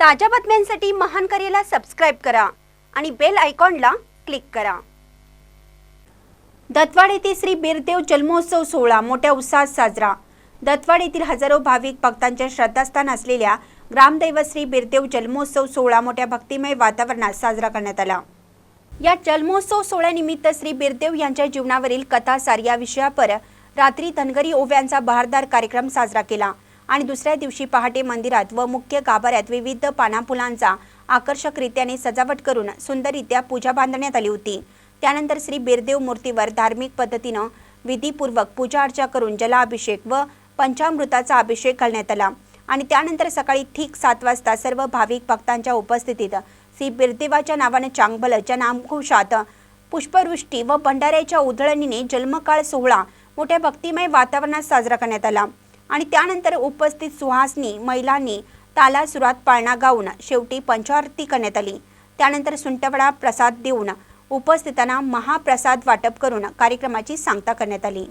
ताज्या बातम्यांसाठी महान करेला सबस्क्राईब करा आणि बेल आयकॉनला क्लिक करा. दत्तवाड येथे श्री बिरदेव जन्मोत्सव सोहळा मोठ्या उत्साहात साजरा. दत्तवाड येथील हजारो भाविक भक्तांचे श्रद्धास्थान असलेल्या ग्रामदैवत श्री बिरदेव जन्मोत्सव सोहळा मोठ्या भक्तिमय वातावरणात साजरा करण्यात आला. या जन्मोत्सव सोहळ्यानिमित्त श्री बिरदेव यांच्या जीवनावरील कथासार या विषयावर रात्री धनगरी ओव्यांचा बहारदार कार्यक्रम साजरा केला. आणि दुसऱ्या दिवशी पहाटे मंदिरात व मुख्य गाभाऱ्यात विविध पानाफुलांचा आकर्षकरित्याने सजावट करून सुंदररित्या पूजा बांधण्यात आली होती. त्यानंतर श्री बिरदेव मूर्तीवर धार्मिक पद्धतीनं विधीपूर्वक पूजा अर्चा करून जलाभिषेक व पंचामृताचा अभिषेक घालण्यात आला. आणि त्यानंतर सकाळी ठीक सात वाजता सर्व भाविक भक्तांच्या उपस्थितीत श्री बिरदेवाच्या नावाने चांगभलच्या नामघोषात पुष्पवृष्टी व भंडाऱ्याच्या उधळणीने जन्मकाळ सोहळा मोठ्या भक्तिमय वातावरणात साजरा करण्यात आला. आणि त्यानंतर उपस्थित सुहासनी महिलांनी ताला सुरात पाळणा गाऊन शेवटी पंचारती करण्यात आली. त्यानंतर सुंटवडा प्रसाद देऊन उपस्थितांना महाप्रसाद वाटप करून कार्यक्रमाची सांगता करण्यात आली.